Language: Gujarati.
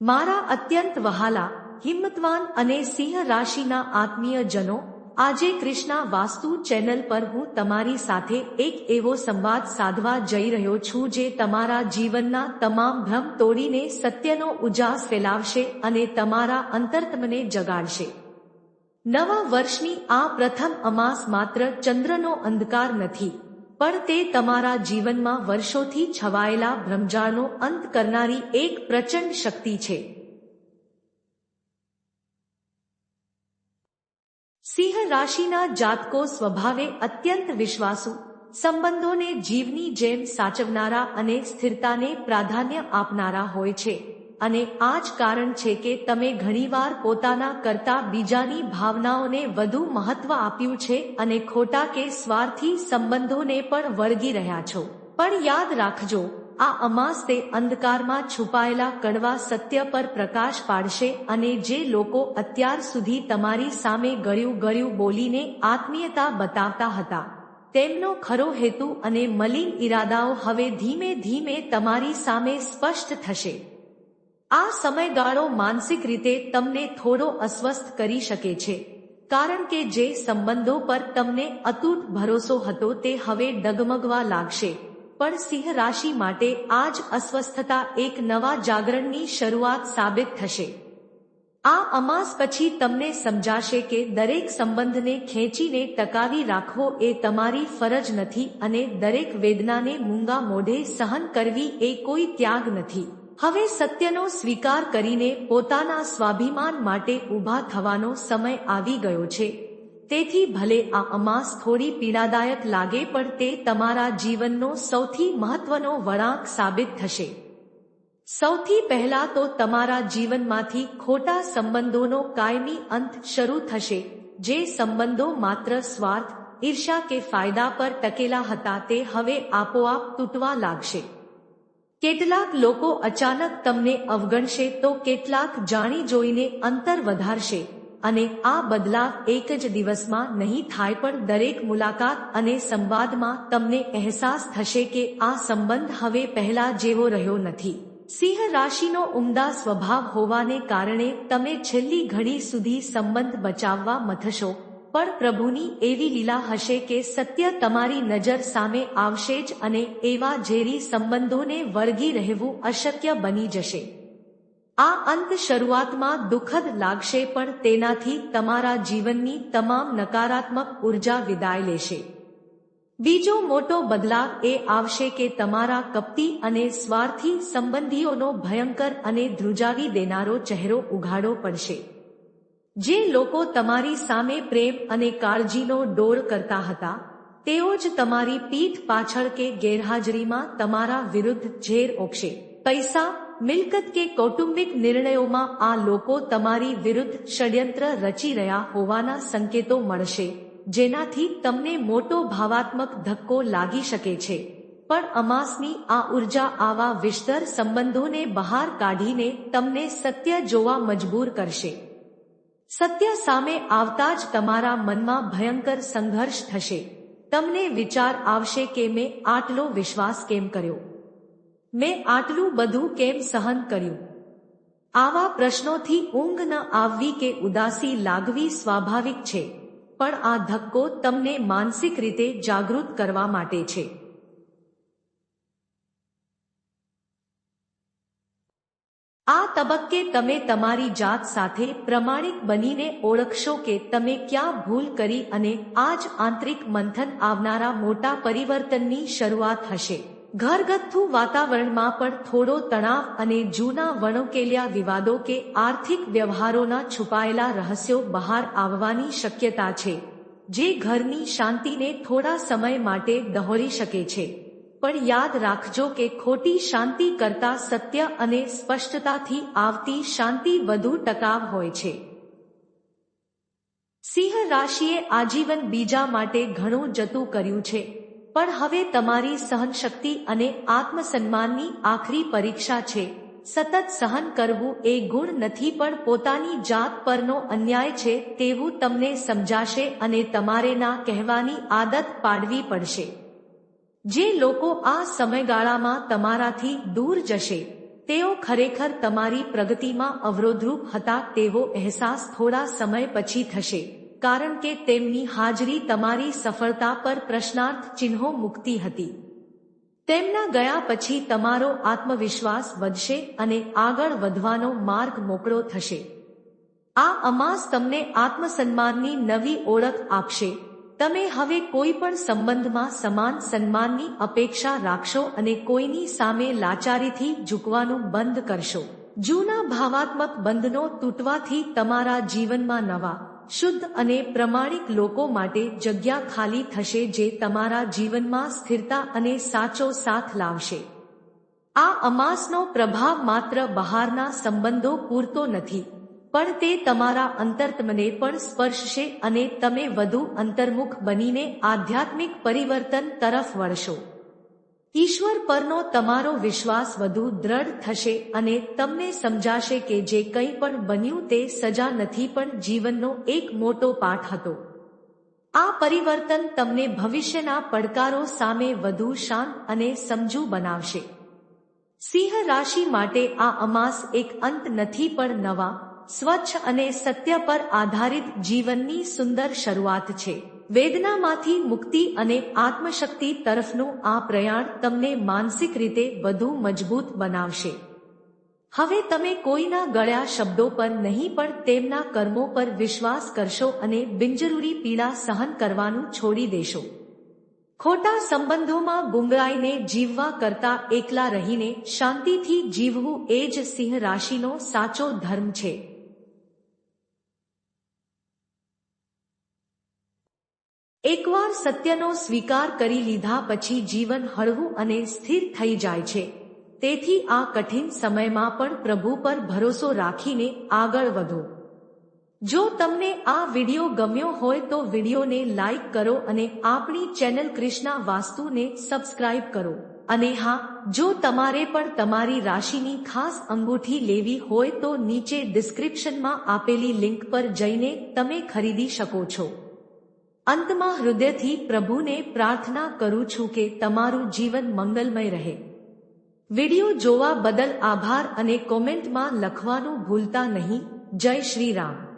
મારા અત્યંત વહાલા, હિંમતવાન અને સિંહ રાશિના આત્મીય જનો આજે કૃષ્ણા વાસ્તુ ચેનલ પર હું તમારી સાથે એક એવો સંવાદ સાધવા જઈ રહ્યો છું જે તમારા જીવનના તમામ ભ્રમ તોડીને સત્યનો ઉજાસ ફેલાવશે અને તમારા અંતર્તમને જગાડશે. નવા વર્ષની આ પ્રથમ અમાસ માત્ર ચંદ્રનો અંધકાર નથી. પણ તે તમારા જીવનમાં વર્ષોથી છવાયેલા ભ્રમજાળનો અંત કરનારી એક પ્રચંડ શક્તિ છે. સિંહ રાશિના જાતકો સ્વભાવે અત્યંત વિશ્વાસુ, સંબંધોને જીવની જેમ સાચવનારા અને સ્થિરતાને પ્રાધાન્ય આપનારા હોય છે. અને આ જ કારણ છે કે તમે ઘણીવાર પોતાના કરતા બીજાની ભાવનાઓને વધુ મહત્વ આપ્યું છે અને ખોટા કે સ્વાર્થી સંબંધોને પણ વળગી રહ્યા છો. પણ યાદ રાખજો, આ અમાસ તે અંધકારમાં છુપાયેલા કડવા સત્ય પર પ્રકાશ પાડશે અને જે લોકો અત્યાર સુધી તમારી સામે ગળ્યું ગળ્યું બોલીને આત્મીયતા બતાવતા હતા. તેમનો ખરો હેતુ અને મલિન ઈરાદાઓ હવે ધીમે ધીમે તમારી સામે સ્પષ્ટ થશે. આ સમયગાળો માનસિક રીતે તમને થોડો અસ્વસ્થ કરી શકે છે. કારણ કે જે સંબંધો પર તમને અતૂટ ભરોસો હતો તે હવે ડગમગવા લાગશે. પણ સિંહ રાશિ માટે આજ અસ્વસ્થતા એક નવા જાગરણની શરૂઆત સાબિત થશે. આ અમાસ પછી તમને સમજાશે કે દરેક સંબંધને ખેંચીને ટકાવી રાખવો એ તમારી ફરજ નથી અને દરેક વેદનાને મૂંગા મોઢે સહન કરવી એ કોઈ ત્યાગ નથી. હવે સત્યનો સ્વીકાર કરીને પોતાના સ્વાભિમાન માટે ઊભા થવાનો સમય આવી ગયો છે. તેથી ભલે આ અમાસ થોડી પીડાદાયક લાગે પણ તે તમારા જીવનનો સૌથી મહત્વનો વળાંક સાબિત થશે. સૌથી પહેલા તો તમારા જીવનમાંથી ખોટા સંબંધોનો કાયમી અંત શરૂ થશે, જે સંબંધો માત્ર સ્વાર્થ ઈર્ષા કે ફાયદા પર ટકેલા હતા તે હવે આપોઆપ તૂટવા લાગશે. કેટલાક લોકો અચાનક તમને અવગણશે તો કેટલાક જાણી જોઈને અંતર વધારશે અને આ બદલાવ એક જ દિવસમાં નહીં થાય પણ દરેક મુલાકાત અને સંવાદમાં તમને અહેસાસ થશે કે આ સંબંધ હવે પહેલા જેવો રહ્યો નથી. સિંહ રાશિનો ઉમદા સ્વભાવ હોવાને કારણે તમે છેલ્લી ઘડી સુધી સંબંધ બચાવવા મથશો. પણ પ્રભુની એવી લીલા હશે કે સત્ય તમારી નજર સામે આવશે જ અને એવા ઝેરી સંબંધોને વળગી રહેવું અશક્ય બની જશે. આ અંત શરૂઆતમાં દુઃખદ લાગશે પણ તેનાથી તમારા જીવનની તમામ નકારાત્મક ઊર્જા વિદાય લેશે. બીજો મોટો બદલાવ એ આવશે કે તમારા કપટી અને સ્વાર્થી સંબંધીઓનો ભયંકર અને ધ્રુજાવી દેનારો ચહેરો ઉઘાડો પડશે. જે લોકો તમારી સામે પ્રેમ અને કાળજીનો ડોળ કરતા હતા, તેઓ જ તમારી પીઠ પાછળ કે ગેરહાજરીમાં તમારા વિરુદ્ધ ઝેર ઓકશે પૈસા, મિલકત કે કૌટુંબિક નિર્ણયોમાં આ લોકો તમારી વિરુદ્ધ ષડયંત્ર રચી રહ્યા હોવાના સંકેતો મળશે, જેનાથી તમને મોટો ભાવાત્મક ધક્કો લાગી શકે છે. પણ અમાસની આ ઊર્જા આવા વિસ્તર સંબંધોને બહાર કાઢીને તમને સત્ય જોવા મજબૂર કરશે. સત્ય સામે આવતા જ તમારા મનમાં ભયંકર સંઘર્ષ થશે. તમને વિચાર આવશે કે મેં આટલો વિશ્વાસ કેમ કર્યો? મેં આટલું બધું કેમ સહન કર્યું? આવા પ્રશ્નોથી ઊંઘ ન આવવી કે ઉદાસી લાગવી સ્વાભાવિક છે, પણ આ ધક્કો તમને માનસિક રીતે જાગૃત કરવા માટે છે. આ તબક્કે તમે તમારી જાત સાથે પ્રમાણિક બનીને ઓળખશો કે તમે ક્યાં ભૂલ કરી અને આ જ આંતરિક મંથન આવનારા મોટા પરિવર્તનની શરૂઆત હશે. ઘરગથ્થુ વાતાવરણમાં પણ થોડો તણાવ અને જૂના વણોકેલ્યા વિવાદો કે આર્થિક વ્યવહારોના છુપાયેલા રહસ્યો બહાર આવવાની શક્યતા છે, જે ઘરની શાંતિને થોડા સમય માટે દહોરી શકે છે. પણ યાદ રાખજો કે ખોટી શાંતિ કરતા સત્ય અને સ્પષ્ટતાથી આવતી શાંતિ વધુ ટકાવ હોય છે. સિંહ રાશિએ આજીવન બીજા માટે ઘણું જતું કર્યું છે, પણ હવે તમારી સહનશક્તિ અને આત્મસન્માનની આખરી પરીક્ષા છે. સતત સહન કરવું એ ગુણ નથી પણ પોતાની જાત પરનો અન્યાય છે તેવું તમને સમજાશે અને તમારે ના કહેવાની આદત પાડવી પડશે. જે લોકો આ સમયગાળામાં તમારાથી દૂર જશે, તેઓ ખરેખર તમારી પ્રગતિમાં અવરોધરૂપ હતા તેવો અહેસાસ થોડા સમય પછી થશે, કારણ કે તેમની હાજરી તમારી સફળતા પર પ્રશ્નાર્થ ચિહ્નો મૂકતી હતી. તેમના ગયા પછી તમારો આત્મવિશ્વાસ વધશે અને આગળ વધવાનો માર્ગ મોકળો થશે. આ અમાસ તમને આત્મસન્માનની નવી ઓળખ આપશે. તમે હવે કોઈ પણ સંબંધમાં સમાન સન્માનની અપેક્ષા રાખશો અને કોઈની સામે લાચારીથી ઝૂકવાનું બંધ કરશો. જૂના ભાવાત્મક બંધનો તૂટવાથી તમારા જીવનમાં નવા, શુદ્ધ અને પ્રમાણિક લોકો માટે જગ્યા ખાલી થશે જે તમારા જીવનમાં સ્થિરતા અને સાચો સાથ લાવશે. આ અમાસનો પ્રભાવ માત્ર બહારના સંબંધો પૂરતો નથી. પણ તે તમારા અંતર્તમને પણ સ્પર્શશે અને તમે વધુ અંતર્મુખ બનીને આધ્યાત્મિક પરિવર્તન તરફ વળશો. ઈશ્વર પરનો તમારો વિશ્વાસ વધુ દ્રઢ થશે અને તમને સમજાશે કે જે કંઈ પણ બન્યું તે સજા નથી પણ જીવનનો એક મોટો પાઠ હતો. આ પરિવર્તન તમને ભવિષ્યના પડકારો સામે વધુ શાંત અને સમજુ બનાવશે. સિંહ રાશિ માટે આ અમાસ એક અંત નથી પણ નવા સ્વચ્છ અને સત્ય પર આધારિત જીવનની સુંદર શરૂઆત છે. વેદનામાંથી મુક્તિ અને આત્મશક્તિ તરફનું આ પ્રયાણ તમને માનસિક રીતે વધુ મજબૂત બનાવશે. હવે તમે કોઈના ગળ્યા શબ્દો પર નહીં પણ તેમના કર્મો પર વિશ્વાસ કરશો અને બિનજરૂરી પીડા સહન કરવાનું છોડી દેશો. ખોટા સંબંધોમાં ગુંગળાઈને જીવવા કરતા એકલા રહીને શાંતિથી જીવવું એ જ સિંહ રાશિનો સાચો ધર્મ છે. એકવાર સત્યનો સ્વીકાર કરી લીધા પછી જીવન હળવું અને સ્થિર થઈ જાય છે. તેથી આ કઠિન સમયમાં પણ પ્રભુ પર ભરોસો રાખીને આગળ વધો. જો તમને આ વિડિયો ગમ્યો હોય તો વિડિયોને લાઈક કરો અને આપણી ચેનલ કૃષ્ણા વાસ્તુને સબસ્ક્રાઇબ કરો. અને હા, જો તમારે પણ તમારી રાશિની ખાસ અંગૂઠી લેવી હોય તો નીચે ડિસ્ક્રિપ્શનમાં આપેલી લિંક પર જઈને તમે ખરીદી શકો છો. અંતમાં હૃદયથી પ્રભુને પ્રાર્થના કરું છું કે તમારું જીવન મંગલમય રહે. વિડિયો જોવા બદલ આભાર અને કોમેન્ટમાં લખવાનું ભૂલતા નહીં. જય શ્રી રામ.